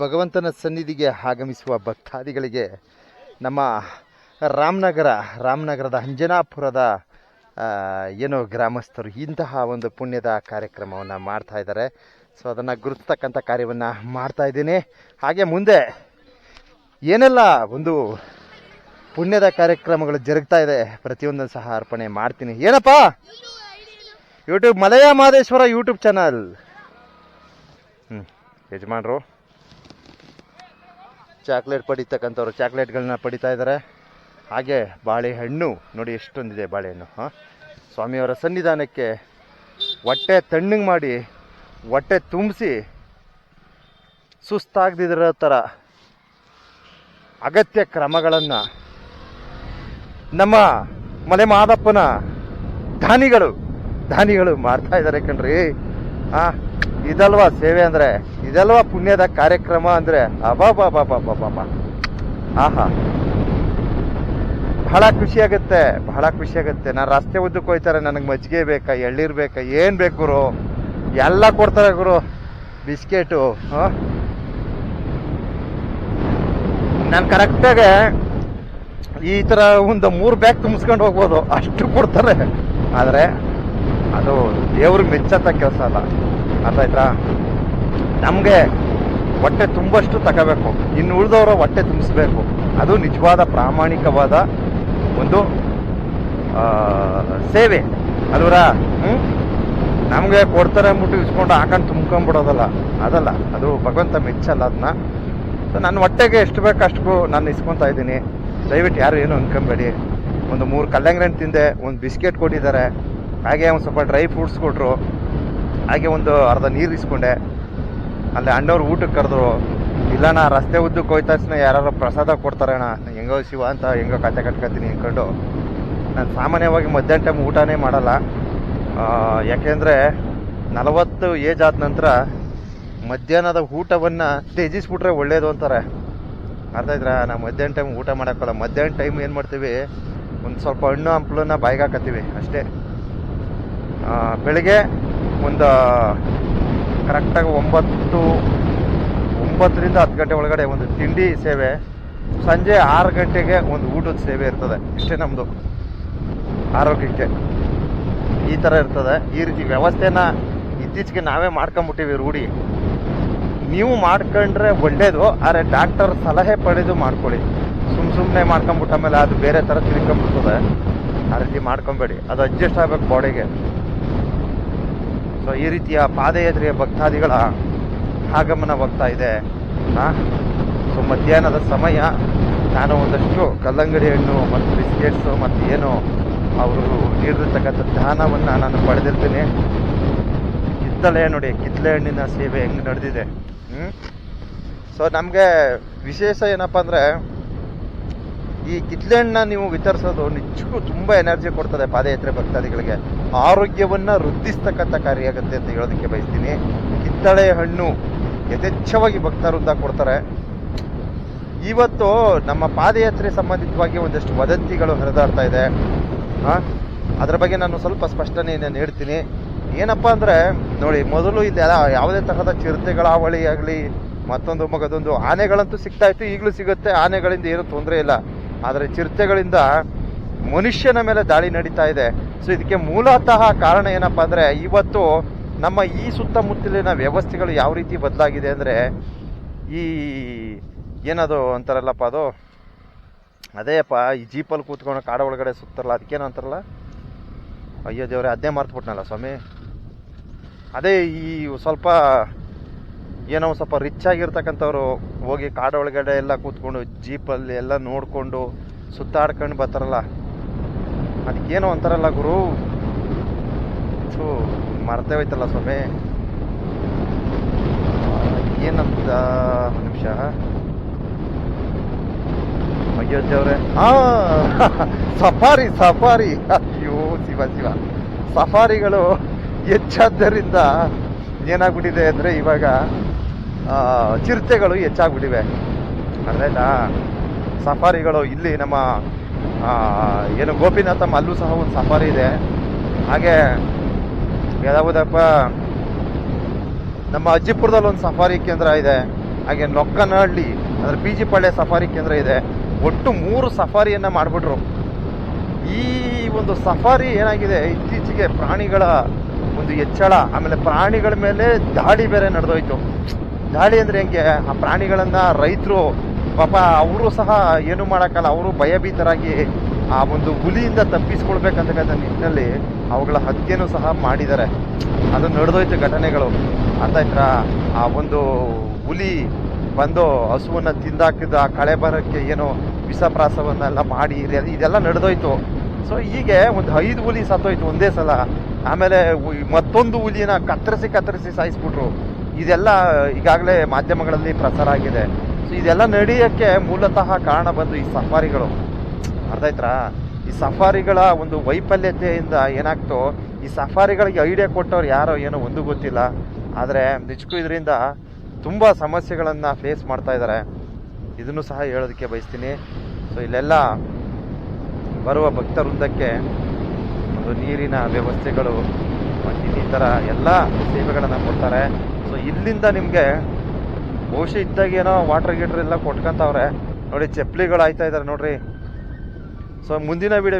ಭಗವಂತನ ಸನ್ನಿಧಿಗೆ ಆಗಮಿಸುವ ಭಕ್ತಾದಿಗಳಿಗೆ ನಮ್ಮ ರಾಮನಗರ, ರಾಮನಗರದ ಅಂಜನಾಪುರದ ಏನು ಗ್ರಾಮಸ್ಥರು ಇಂತಹ ಒಂದು ಪುಣ್ಯದ ಕಾರ್ಯಕ್ರಮವನ್ನು ಮಾಡ್ತಾ ಇದ್ದಾರೆ. ಸೊ ಅದನ್ನು ಗುರುತಕ್ಕಂಥ ಕಾರ್ಯವನ್ನು ಮಾಡ್ತಾ ಇದ್ದೀನಿ. ಹಾಗೆ ಮುಂದೆ ಏನೆಲ್ಲ ಒಂದು ಪುಣ್ಯದ ಕಾರ್ಯಕ್ರಮಗಳು ಜರುಗ್ತಾ ಇದೆ, ಪ್ರತಿಯೊಂದನ್ನು ಸಹ ಅರ್ಪಣೆ ಮಾಡ್ತೀನಿ. ಏನಪ್ಪ? YouTube Malaya Madeshwara YouTube channel ಹ್ಞೂ ಯಜಮಾನ್ರು. ಚಾಕ್ಲೇಟ್ ಪಡಿತಕ್ಕಂಥವ್ರು ಚಾಕ್ಲೇಟ್ಗಳನ್ನ ಪಡಿತಾ ಇದ್ದಾರೆ ಹಾಗೆ ಬಾಳೆಹಣ್ಣು ನೋಡಿ ಎಷ್ಟೊಂದಿದೆ ಬಾಳೆಹಣ್ಣು, ಹಾಂ? ಸ್ವಾಮಿಯವರ ಸನ್ನಿಧಾನಕ್ಕೆ ಹೊಟ್ಟೆ ತಣ್ಣಗೆ ಮಾಡಿ, ಹೊಟ್ಟೆ ತುಂಬಿಸಿ ಸುಸ್ತಾಗದಿರೋ ಥರ ಅಗತ್ಯ ಕ್ರಮಗಳನ್ನು ನಮ್ಮ ಮಲೆ ಮಾದಪ್ಪನ ದಾನಿಗಳು ದಾನಿಗಳು ಮಾಡ್ತಾ ಇದ್ದಾರೆ ಕಣ್ರಿ. ಆ ಇದಲ್ವಾ ಸೇವೆ ಅಂದ್ರೆ? ಇದಲ್ವಾ ಪುಣ್ಯದ ಕಾರ್ಯಕ್ರಮ ಅಂದ್ರೆ? ಬಾ ಆಹಾ. ಬಹಳ ಖುಷಿ ಆಗುತ್ತೆ, ಬಹಳ ಖುಷಿ ಆಗುತ್ತೆ. ನಾನು ರಸ್ತೆ ಉದ್ದಕ್ಕೆ ಹೋಯ್ತಾರೆ, ನನಗೆ ಮಜ್ಜಿಗೆ ಬೇಕಾ ಎಳ್ಳೀರು ಬೇಕಾ, ಏನು ಬೇಕು ಗುರು? ಎಲ್ಲ ಕೊಡ್ತಾರೆ ಗುರು. ಬಿಸ್ಕೆಟು ನಾನು ಕರೆಕ್ಟಾಗೆ ಈ ಥರ ಒಂದು ಮೂರು ಬ್ಯಾಗ್ ತುಂಬಿಸ್ಕೊಂಡು ಹೋಗ್ಬೋದು. ಅಷ್ಟು ಕೊಡ್ತಾರೆ. ಆದರೆ ಅದು ದೇವ್ರಿಗೆ ಮೆಚ್ಚತ್ತ ಕೆಲಸ ಅಲ್ಲ. ಅರ್ಥ ಆಯ್ತಾ ನಮಗೆ ಹೊಟ್ಟೆ ತುಂಬಷ್ಟು ತಗೋಬೇಕು. ಇನ್ನು ಉಳಿದವರ ಹೊಟ್ಟೆ ತುಂಬಿಸ್ಬೇಕು. ಅದು ನಿಜವಾದ ಪ್ರಾಮಾಣಿಕವಾದ ಒಂದು ಸೇವೆ. ಅಲ್ವರ? ಹ್ಞೂ ನಮಗೆ ಕೊಡ್ತಾರೆ ಅಂದ್ಬಿಟ್ಟು ಇಸ್ಕೊಂಡು ಹಾಕೊಂಡು ತುಂಬ್ಕೊಂಡ್ಬಿಡೋದಲ್ಲ. ಅದಲ್ಲ. ಅದು ಭಗವಂತ ಮೆಚ್ಚಲ್ಲ ಅದನ್ನ ಸೊ ನನ್ನ ಹೊಟ್ಟೆಗೆ ಎಷ್ಟು ಬೇಕು ಅಷ್ಟು ನಾನು ಇಸ್ಕೊತಾ ಇದ್ದೀನಿ. ದಯವಿಟ್ಟು ಯಾರು ಏನು ಅನ್ಕೊಂಬೇಡಿ. ಒಂದು ಮೂರು ಕಲ್ಲಂಗಡಿ ತಿಂದೆ, ಒಂದು ಬಿಸ್ಕೆಟ್ ಕೊಟ್ಟಿದ್ದಾರೆ. ಹಾಗೆ ಒಂದು ಸ್ವಲ್ಪ ಡ್ರೈ ಫ್ರೂಟ್ಸ್ ಕೊಟ್ಟರು ಹಾಗೆ ಒಂದು ಅರ್ಧ ನೀರು ಇಸ್ಕೊಂಡೆ. ಅಲ್ಲಿ ಅಣ್ಣವ್ರು ಊಟಕ್ಕೆ ಕರೆದ್ರು ನಾ ರಸ್ತೆ ಉದ್ದಕ್ಕೆ ಹೋಯ್ತಾ ತಕ್ಷಣ ಯಾರು ಪ್ರಸಾದ ಕೊಡ್ತಾರೆ ಅಣ್ಣ. ಹೆಂಗೋ ಶಿವ ಅಂತ ಹೆಂಗೋ ಕತೆ ಕಟ್ಕೊತೀನಿ ಅಂದ್ಕೊಂಡು ನಾನು ಸಾಮಾನ್ಯವಾಗಿ ಮಧ್ಯಾಹ್ನ ಟೈಮ್ ಊಟನೇ ಮಾಡಲ್ಲ. ಯಾಕೆಂದರೆ ನಲವತ್ತು ಏಜ್ ಆದ ನಂತರ ಮಧ್ಯಾಹ್ನದ ಊಟವನ್ನು ತ್ಯಜಿಸ್ಬಿಟ್ರೆ ಒಳ್ಳೇದು ಅಂತಾರೆ. ಅರ್ಥ ಇದ್ರ ನಾವು ಮಧ್ಯಾಹ್ನ ಟೈಮ್ ಊಟ ಮಾಡೋಕ್ಕಲ್ಲ. ಮಧ್ಯಾಹ್ನ ಟೈಮ್ ಏನು ಮಾಡ್ತೀವಿ? ಒಂದು ಸ್ವಲ್ಪ ಹಣ್ಣು, ಹಂಪ್ಲನ್ನ ಬಾಯಿಗೆ ಹಾಕತ್ತೀವಿ ಅಷ್ಟೇ. ಬೆಳಿಗ್ಗೆ ಒಂದು ಕರೆಕ್ಟಾಗಿ ಒಂಬತ್ತು, ಒಂಬತ್ತರಿಂದ ಹತ್ತು ಗಂಟೆ ಒಳಗಡೆ ಒಂದು ತಿಂಡಿ ಸೇವೆ. ಸಂಜೆ ಆರು ಗಂಟೆಗೆ ಒಂದು ಊಟದ ಸೇವೆ ಇರ್ತದೆ. ಇಷ್ಟೇ ನಮ್ಮದು ಆರೋಗ್ಯಕ್ಕೆ ಈ ಥರ ಇರ್ತದೆ. ಈ ರೀತಿ ವ್ಯವಸ್ಥೆನ ಇತ್ತೀಚೆಗೆ ನಾವೇ ಮಾಡ್ಕೊಂಬಿಟ್ಟಿವಿ ರೂಢಿ. ನೀವು ಮಾಡ್ಕೊಂಡ್ರೆ ಒಳ್ಳೇದು, ಆದರೆ ಡಾಕ್ಟರ್ ಸಲಹೆ ಪಡೆದು ಮಾಡ್ಕೊಳ್ಳಿ. ಸುಮ್ ಸುಮ್ಮನೆ ಮಾಡ್ಕೊಂಬಿಟ್ಟ ಮೇಲೆ ಅದು ಬೇರೆ ಥರ ತಿರ್ಕೊಂಬಿಡ್ತದೆ ಆ ರೀತಿ ಮಾಡ್ಕೊಬೇಡಿ. ಅದು ಅಡ್ಜಸ್ಟ್ ಆಗ್ಬೇಕು ಬಾಡಿಗೆ ಸೊ ಈ ರೀತಿಯ ಪಾದಯಾತ್ರೆಯ ಭಕ್ತಾದಿಗಳ ಆಗಮನವಾಗ್ತಾ ಇದೆ. ಸೊ ಮಧ್ಯಾಹ್ನದ ಸಮಯ ನಾನು ಒಂದಷ್ಟು ಕಲ್ಲಂಗಡಿ ಹಣ್ಣು ಮತ್ತು ಬಿಸ್ಕೆಟ್ಸು ಮತ್ತು ಏನು ಅವರು ನೀಡಿರ್ತಕ್ಕಂಥ ದಾನವನ್ನು ನಾನು ಪಡೆದಿರ್ತೀನಿ. ಕಿತ್ತಳೆ ನೋಡಿ, ಕಿತ್ತಳೆ ಹಣ್ಣಿನ ಸೇವೆ ಹೆಂಗೆ ನಡೆದಿದೆ. ಸೊ ನಮಗೆ ವಿಶೇಷ ಏನಪ್ಪ ಅಂದರೆ ಈ ಕಿತ್ತಳೆ ಹಣ್ಣನ್ನ ನೀವು ವಿತರಿಸೋದು ನಿಜಕ್ಕೂ ತುಂಬ ಎನರ್ಜಿ ಕೊಡ್ತದೆ ಪಾದಯಾತ್ರೆ ಭಕ್ತಾದಿಗಳಿಗೆ. ಆರೋಗ್ಯವನ್ನು ವೃದ್ಧಿಸ್ತಕ್ಕಂಥ ಕಾರ್ಯ ಆಗುತ್ತೆ ಅಂತ ಹೇಳೋದಕ್ಕೆ ಬಯಸ್ತೀನಿ. ಕಿತ್ತಳೆ ಹಣ್ಣು ಯಥೇಚ್ಛವಾಗಿ ಭಕ್ತರಿಂದ ಕೊಡ್ತಾರೆ. ಇವತ್ತು ನಮ್ಮ ಪಾದಯಾತ್ರೆ ಸಂಬಂಧಿತವಾಗಿ ಒಂದಷ್ಟು ವದಂತಿಗಳು ಹರಿದಾಡ್ತಾ ಇದೆ. ಅದ್ರ ಬಗ್ಗೆ ನಾನು ಸ್ವಲ್ಪ ಸ್ಪಷ್ಟನೆಯನ್ನು ನೀಡ್ತೀನಿ. ಏನಪ್ಪ ಅಂದರೆ, ನೋಡಿ, ಮೊದಲು ಇಲ್ಲಿ ಯಾ- ಯಾವುದೇ ತರಹದ ಚಿರತೆಗಳ ಹಾವಳಿ ಆಗಲಿ, ಮತ್ತೊಂದು ಮಗದೊಂದು ಆನೆಗಳಂತೂ ಸಿಗ್ತಾ ಇತ್ತು. ಈಗಲೂ ಸಿಗುತ್ತೆ. ಆನೆಗಳಿಂದ ಏನೂ ತೊಂದರೆ ಇಲ್ಲ. ಆದರೆ ಚಿರತೆಗಳಿಂದ ಮನುಷ್ಯನ ಮೇಲೆ ದಾಳಿ ನಡೀತಾ ಇದೆ. ಸೊ ಇದಕ್ಕೆ ಮೂಲತಃ ಕಾರಣ ಏನಪ್ಪ ಅಂದರೆ, ಇವತ್ತು ನಮ್ಮ ಈ ಸುತ್ತಮುತ್ತಲಿನ ವ್ಯವಸ್ಥೆಗಳು ಯಾವ ರೀತಿ ಬದಲಾಗಿದೆ ಅಂದರೆ, ಈ ಏನದು ಅಂತಾರಲ್ಲಪ್ಪ ಅದು? ಅದೇಪ್ಪ ಈ ಜೀಪಲ್ಲಿ ಕೂತ್ಕೊಂಡು ಕಾಡ ಒಳಗಡೆ ಸುತ್ತಾರಲ್ಲ ಅದಕ್ಕೇನು ಅಂತಾರಲ್ಲ? ಅಯ್ಯೋ ದೇವ್ರೆ, ಅದನ್ನೇ ಮಾರ್ತ್ಬಿಟ್ನಲ್ಲ ಸ್ವಾಮಿ. ಅದೇ ಈ ಸ್ವಲ್ಪ ಏನೋ ಸ್ವಲ್ಪ ರಿಚ್ ಆಗಿರ್ತಕ್ಕಂಥವ್ರು ಹೋಗಿ ಕಾಡ ಒಳಗಡೆ ಎಲ್ಲ ಕೂತ್ಕೊಂಡು, ಜೀಪಲ್ಲಿ ಎಲ್ಲ ನೋಡಿಕೊಂಡು, ಸುತ್ತಾಡ್ಕೊಂಡು ಬರ್ತಾರಲ್ಲ. ಅದಕ್ಕೇನೋ ಅಂತಾರಲ್ಲ ಗುರು. ಸೊ ಮರ್ತೇ ಹೋಯ್ತಲ್ಲ ಸ್ವಾಮಿ. ಏನಂತ ನಿಮಿಷ ಅಯ್ಯೋ ದೇವ್ರೆ ಹಾ ಸಫಾರಿ ಸಫಾರಿ. ಅಯ್ಯೋ, ಶಿವ ಶಿವ. ಸಫಾರಿಗಳು ಹೆಚ್ಚಾದ್ದರಿಂದ ಏನಾಗ್ಬಿಟ್ಟಿದೆ ಅಂದರೆ ಇವಾಗ ಚಿರತೆಗಳು ಹೆಚ್ಚಾಗ್ಬಿಟ್ಟಿವೆ. ಅರ್ಧಾಯ್ತಾ ಸಫಾರಿಗಳು ಇಲ್ಲಿ ನಮ್ಮ ಏನು ಗೋಪಿನಾಥಮ್ ಅಲ್ಲೂ ಸಹ ಒಂದು ಸಫಾರಿ ಇದೆ. ಹಾಗೆ ಯಾವುದಪ್ಪ ನಮ್ಮ ಅಜ್ಜಿಪುರದಲ್ಲಿ ಒಂದು ಸಫಾರಿ ಕೇಂದ್ರ ಇದೆ. ಹಾಗೆ ನೊಕ್ಕನಹಳ್ಳಿ, ಅಂದ್ರೆ ಪಿ ಜಿ ಪಾಳ್ಯ ಸಫಾರಿ ಕೇಂದ್ರ ಇದೆ. ಒಟ್ಟು ಮೂರು ಸಫಾರಿಯನ್ನ ಮಾಡಿಬಿಟ್ರು. ಈ ಒಂದು ಸಫಾರಿ ಏನಾಗಿದೆ, ಇತ್ತೀಚೆಗೆ ಪ್ರಾಣಿಗಳ ಒಂದು ಹೆಚ್ಚಳ, ಆಮೇಲೆ ಪ್ರಾಣಿಗಳ ಮೇಲೆ ದಾಳಿ ಬೇರೆ ನಡೆದೋಯ್ತು. ದಾಳಿ ಅಂದ್ರೆ ಹೆಂಗೆ? ಆ ಪ್ರಾಣಿಗಳನ್ನ ರೈತರು ಪಾಪ ಅವರು ಸಹ ಏನು ಮಾಡೋಕ್ಕಲ್ಲ, ಅವರು ಭಯಭೀತರಾಗಿ ಆ ಒಂದು ಹುಲಿಯಿಂದ ತಪ್ಪಿಸ್ಕೊಳ್ಬೇಕಂತಕ್ಕಂಥ ನಿಟ್ಟಿನಲ್ಲಿ ಅವುಗಳ ಹತ್ಯೆನೂ ಸಹ ಮಾಡಿದ್ದಾರೆ. ಅದು ನಡೆದೋಯ್ತು ಘಟನೆಗಳು. ಅರ್ಥಾಯ್ತಾ ಆ ಒಂದು ಹುಲಿ ಬಂದು ಹಸುವನ್ನು ತಿಂದಾಕಿದ ಆ ಕಳೆ ಬರೋಕ್ಕೆ ಏನೋ ವಿಷಪ್ರಾಸವನ್ನೆಲ್ಲ ಮಾಡಿ, ಇದೆ- ಇದೆಲ್ಲ ನಡೆದೋಯ್ತು. ಸೊ ಹೀಗೆ ಒಂದು ಐದು ಹುಲಿ ಸತ್ತೋಯ್ತು ಒಂದೇ ಸಲ. ಆಮೇಲೆ ಮತ್ತೊಂದು ಹುಲಿನ ಕತ್ತರಿಸಿ ಕತ್ತರಿಸಿ ಸಾಯಿಸ್ಬಿಟ್ರು. ಇದೆಲ್ಲ ಈಗಾಗಲೇ ಮಾಧ್ಯಮಗಳಲ್ಲಿ ಪ್ರಸಾರ ಆಗಿದೆ. ಇದೆಲ್ಲ ನಡೆಯೋಕ್ಕೆ ಮೂಲತಃ ಕಾರಣ ಬಂದು ಈ ಸಫಾರಿಗಳು. ಅರ್ಥ ಈ ಸಫಾರಿಗಳ ಒಂದು ವೈಫಲ್ಯತೆಯಿಂದ ಏನಾಗ್ತೋ, ಈ ಸಫಾರಿಗಳಿಗೆ ಐಡಿಯಾ ಕೊಟ್ಟವ್ರು ಯಾರೋ ಏನೋ ಒಂದು ಗೊತ್ತಿಲ್ಲ. ಆದರೆ ನಿಜಕ್ಕೂ ಇದರಿಂದ ತುಂಬ ಸಮಸ್ಯೆಗಳನ್ನು ಫೇಸ್ ಮಾಡ್ತಾ ಇದ್ದಾರೆ ಇದನ್ನು ಸಹ ಹೇಳೋದಕ್ಕೆ ಬಯಸ್ತೀನಿ. ಸೊ ಇಲ್ಲೆಲ್ಲ ಬರುವ ಭಕ್ತ ವೃಂದಕ್ಕೆ ಒಂದು ನೀರಿನ ವ್ಯವಸ್ಥೆಗಳು ಮತ್ತು ಇನ್ನಿತರ ಎಲ್ಲ ಸೇವೆಗಳನ್ನು ಕೊಡ್ತಾರೆ. ಸೊ ಇಲ್ಲಿಂದ ನಿಮಗೆ ಬಹುಶಃ ಇದ್ದಾಗೇನೋ ವಾಟರ್ ಗೀಟರ್ ಎಲ್ಲ ಕೊಟ್ಕೊಂತವ್ರೆ. ನೋಡಿ ಚಪ್ಪಲಿಗಳು ಆಯ್ತಾ ಇದ್ದಾರೆ ನೋಡ್ರಿ. ಸೊ ಮುಂದಿನ ವಿಡಿಯೋ